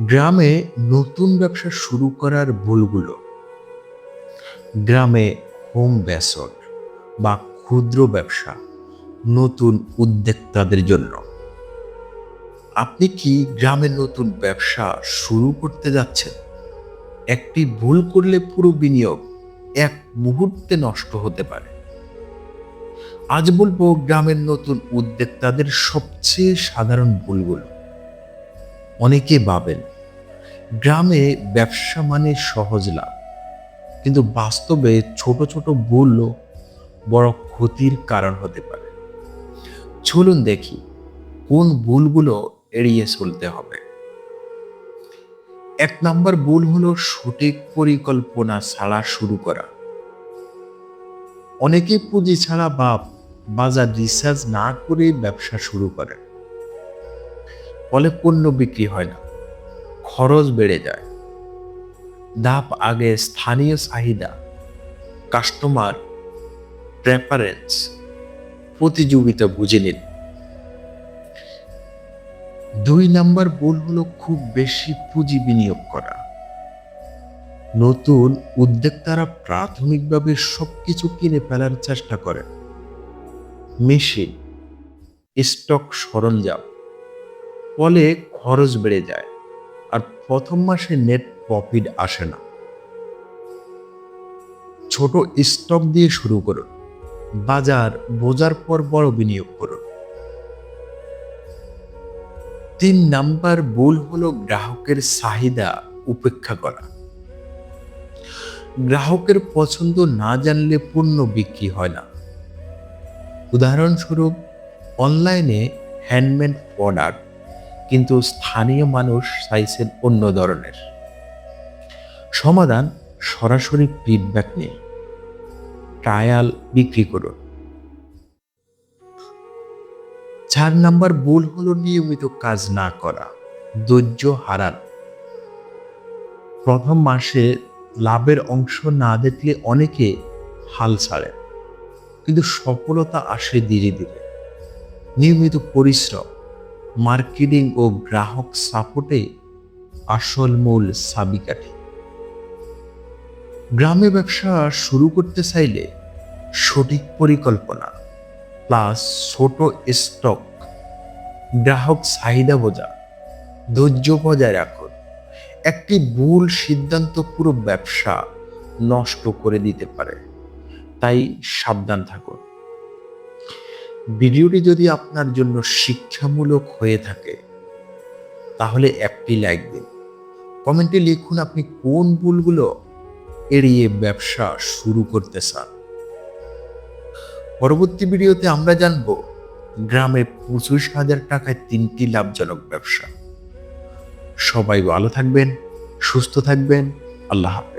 গ্রামে নতুন ব্যবসা শুরু করার ভুলগুলো। গ্রামে হোম বেসর বা ক্ষুদ্র ব্যবসা নতুন উদ্যোক্তাদের জন্য। আপনি কি গ্রামে নতুন ব্যবসা শুরু করতে যাচ্ছেন? একটি ভুল করলে পুরো বিনিয়োগ এক মুহূর্তে নষ্ট হতে পারে। আজ বলব গ্রামের নতুন উদ্যোক্তাদের সবচেয়ে সাধারণ ভুলগুলো। অনেকে ভাবেন, গ্রামে ব্যবসা মানে সহজ লাভ। কিন্তু বাস্তবে ছোট ছোট ভুলও বড় ক্ষতির কারণ হতে পারে। চলুন দেখি, কোন ভুলগুলো এড়িয়ে চলতে হবে। এক নাম্বার ভুল হলো সঠিক পরিকল্পনা ছাড়া শুরু করা। অনেকে পুঁজি ছাড়া বা বাজার রিসার্চ না করে ব্যবসা শুরু করে ফলে পণ্য বিক্রি হয় না। খরচ বেড়ে যায়। ধাপ আগে স্থানীয় চাহিদা কাস্টমার প্রেফারেন্স প্রতিযোগিতা বুঝে নিন দুই নাম্বার ভুল হলো খুব বেশি পুঁজি বিনিয়োগ করা। নতুন উদ্যোক্তারা প্রাথমিকভাবে সবকিছু কিনে ফেলার চেষ্টা করে। মেশিন, স্টক সরঞ্জাম ফলে খরচ বেড়ে যায় আর প্রথম মাসে নেট প্রফিট আসে না। ছোট স্টক দিয়ে শুরু করুন, বাজার বোঝার পর বড় বিনিয়োগ করুন। তিন নাম্বার ভুল হলো গ্রাহকের চাহিদা উপেক্ষা করা। গ্রাহকের পছন্দ না জানলে পণ্য বিক্রি হয় না। উদাহরণস্বরূপ অনলাইনে হ্যান্ডমেড প্রোডাক্ট কিন্তু স্থানীয় মানুষ চাইছেন অন্য ধরনের। সমাধান সরাসরি ফিডব্যাক নিয়ে। ট্রায়াল বিক্রি করুন। চার নাম্বার ভুল হলো নিয়মিত কাজ না করা, ধৈর্য হারান। প্রথম মাসে লাভের অংশ না দেখলে অনেকে হাল ছাড়েন, কিন্তু সফলতা আসে ধীরে ধীরে। নিয়মিত পরিশ্রম মার্কেটিং ও গ্রাহক সাপোর্টে আসল মূল চাবিকাঠি। গ্রামে ব্যবসা শুরু করতে চাইলে সঠিক পরিকল্পনা প্লাস ছোট স্টক, গ্রাহক চাহিদা বোঝা, ধৈর্য বজায় রাখুন, একটি ভুল সিদ্ধান্ত পুরো ব্যবসা নষ্ট করে দিতে পারে। তাই সাবধান থাকুন। ভিডিওটি যদি আপনার জন্য শিক্ষামূলক হয়ে থাকে, তাহলে একটি লাইক দিন। কমেন্টে লিখুন আপনি কোন ভুলগুলো এড়িয়ে ব্যবসা শুরু করতে চান। পরবর্তী ভিডিওতে আমরা জানব গ্রামে পঁচিশ হাজার টাকায় তিনটি লাভজনক ব্যবসা। সবাই ভালো থাকবেন, সুস্থ থাকবেন, আল্লাহ হাফেজ।